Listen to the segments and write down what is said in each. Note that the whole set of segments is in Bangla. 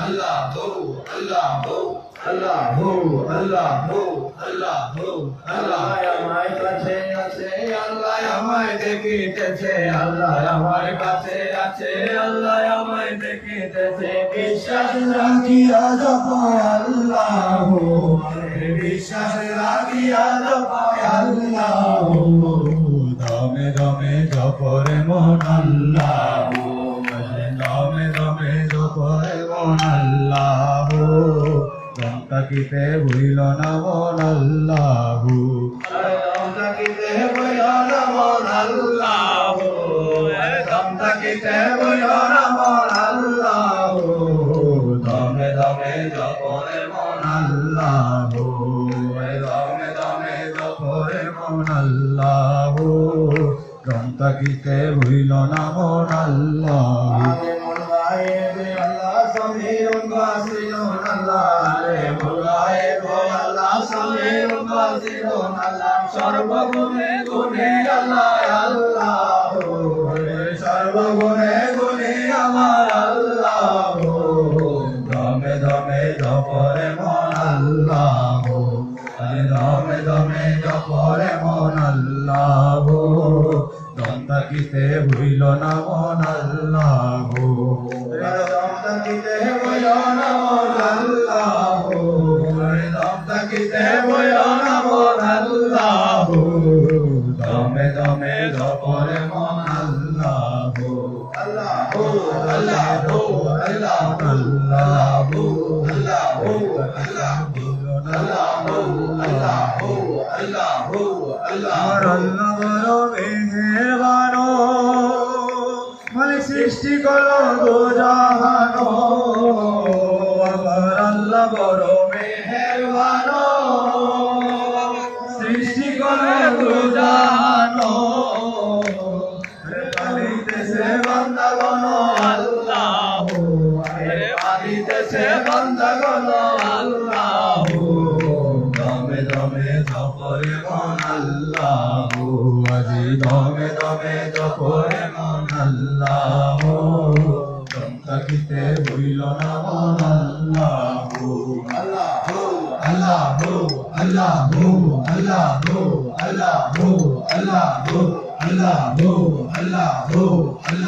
আল্লাহ আল্লাহ আল্লাহ আল্লাহ আল্লাহ আমার কাছে আছে আল্লাহ আমায় দেখিতেছে আল্লাহ আমার কাছে আছে আল্লাহ আমায় দেখিতেছে বিশ্বাস রাখিয়া জপায় আল্লাহ বিশ্বাস রাখিয়া জপায় আল্লাহ দমে দমে জপরে মন আল্লাহ মন আল্লাহ দমটাকিতে ভুইল না মন আল্লাহ দমটাকিতে ভুইল না মন আল্লাহ দমটাকিতে ভুইল না মন আল্লাহ দমে দমে জপরে মন আল্লাহ দমে দমে জপরে মন আল্লাহ দমটাকিতে ভুইল না মন আল্লাহ সর্বগুণে গুণে আল্লাহ আল্লাহ। দমে দমে জপরে মন আল্লাহ দন্তাকিতে ভুইল না মন আল্লাহ দন্তাকিতে ভুইল না মন আল্লাহ দন্তাকিতে ভুইল না মন আল্লাহ দমে দমে জপরে মন আল্লাহ আল্লাহ আল্লাহ আল্লাহ আল্লাহ আমার আল্লাহ বড় মেহেরবানো মানে সৃষ্টি করো গো জাহানো জপরে মন আল্লাহ, আজি দমে দমে জপরে মন আল্লাহ। দমতাকিতে বইল না মন আল্লাহ আল্লাহ আল্লাহ আল্লাহ আল্লাহ আল্লাহ আল্লাহ। আল্লাহ আল্লাহ আল্লাহ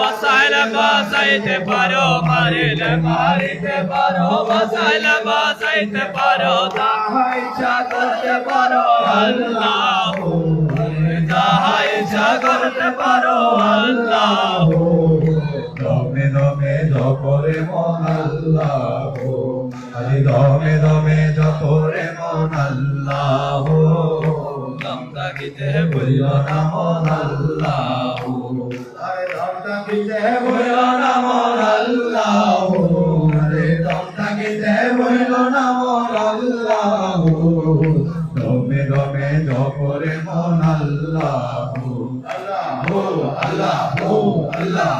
বাসাইলে, বাসাইতে পারো, মারিলে মারিতে পারো। বাসাইলে, বাসাইতে পারো যাহা ইচ্ছা করতে পারো। আল্লাহ। দমে দমে বলিল না মন আল্লাহ? আরে দমটা কিতে বলিল না আল্লাহ? দমে দমে জপরে মন আল্লাহ। আল্লাহ আল্লাহ আল্লাহ।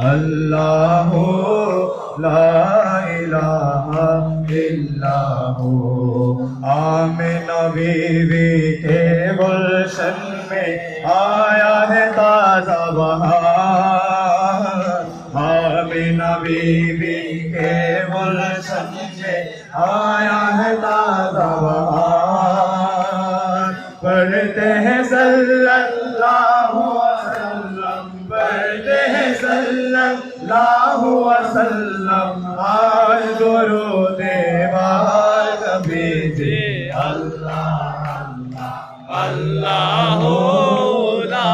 اللہ لا الہ الا ہو آمین بیوی کے گلشن میں آیا ہے تازہ بہار آمین بیوی کے گلشن میں آیا ہے تازہ بہار پڑھتے ہیں وسلم آل گرو دیوار کبھی جی اللہ اللہ لا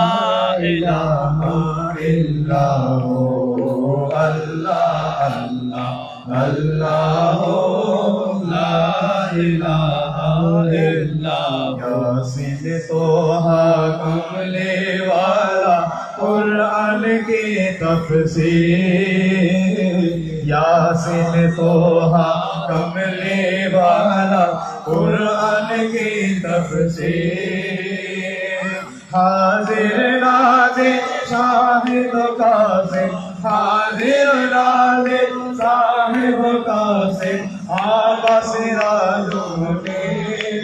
الہ الا ہو اللہ اللہ اللہ لا الہ الا ہو یا سید تو ہاں नफसी यासिन तोहा कमले वाला कुरान की तफसी हाजिर नाजे शाहिद कासे हाजिर नाजे साहिब कासे आका सिराजो ने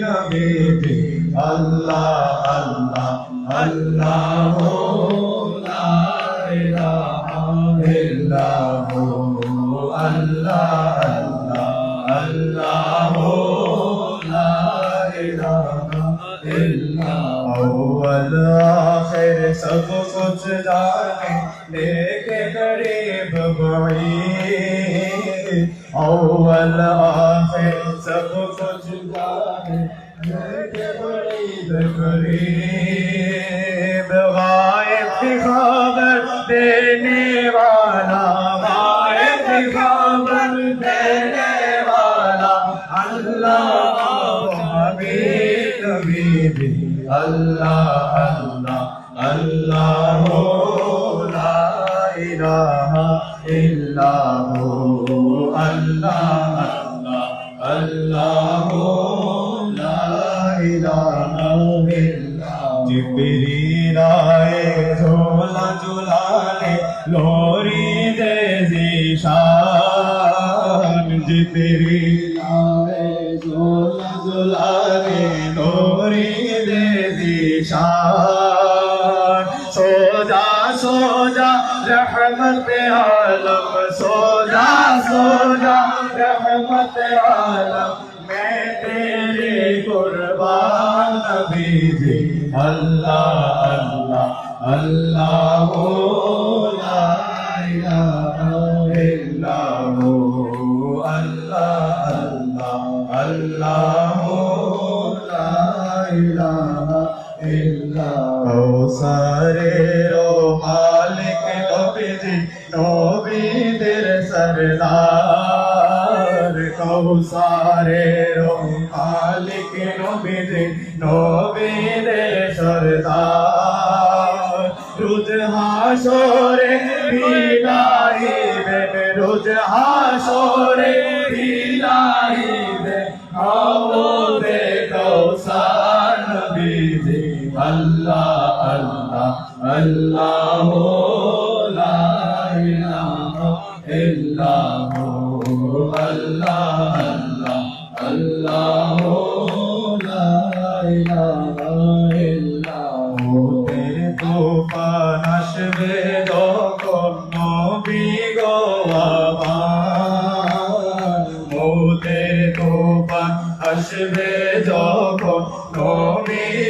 नबी अल्लाह अल्लाह अल्लाह हो اول آخر سب کچھ جانے لے کے بھائی بڑی اللہ آخر سب کچھ جانے لے کے قریب قریب غائب کی خبر دینے والا، غائب کی خبر دینے والا۔ اللہ حبیب حبیبی اللہ اللہ اللہ ہو لا الہ الا ہو اللہ اللہ اللہ ہو لا الہ الا ہو جبریل آئے جھولا جھولا لے لوری دے ذیشان جبریل निशान सोजा सोजा रहमत आलम सोजा सोजा रहमत आलम मैं तेरे कुर्बान नबी जी अल्लाह अल्लाह अल्लाह हो ला इलाहा इल्ला हु अल्लाह अल्लाह अल्लाह हो ला इलाहा سارے رو مالک نبی جی نوبی دل سردار تو سارے رو مالک نبی جی نوبی دل سردار رجحا شورے بھی لائی بے رجحا شورے بھی আল্লাহ আল্লাহ আল্লাহ লা ইলাহা ইল্লাহ আল্লাহ আল্লাহ আল্লাহ লা ইলাহা ইল্লাহ আসবে যখন নবী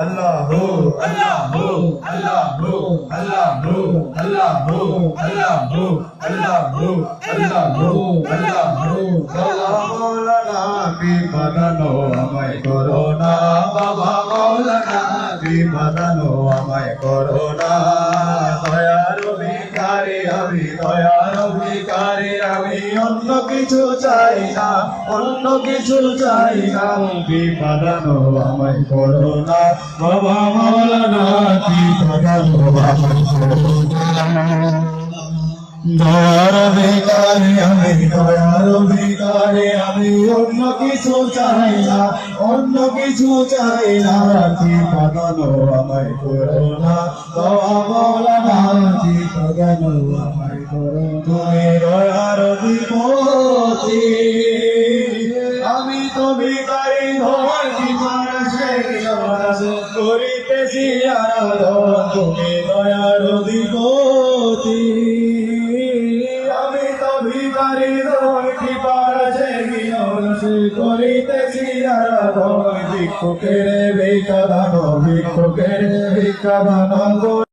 আল্লাহ আল্লাহ আল্লাহ আল্লাহ আল্লাহ আল্লাহ আল্লাহ আল্লাহ মৌলানা বিপদানো আমায় করোনা বাবা মৌলানা বিপদানো আমায় করোনা দয়ার ভিকারি আমি দয়ার ভিকারি আমি অন্য কিছু চাই না, অন্য কিছু চাই না। বিপদানো আমায় করোনা বাবা মৌলানা বিপদানো আমায় করোনা দয়ার ভিকারে আমি, দয়ার ভিকারে আমি অন্য কিছু চাই না, অন্য কিছু চাই না। কি পাগানো আমায় করো না দয়া মৌলানা কি পাগানো আমায় করো তুমি দয়ার বিপতি আমি তো ভিকারি ধর করিতেছি আরাধন তুমি দয়ার বিপতি আমি তো ভিকারি ধর করিতেছি আরাধন ভিক্ষুকের ভিক্ষা দান, ভিক্ষুকের ভিক্ষা দান।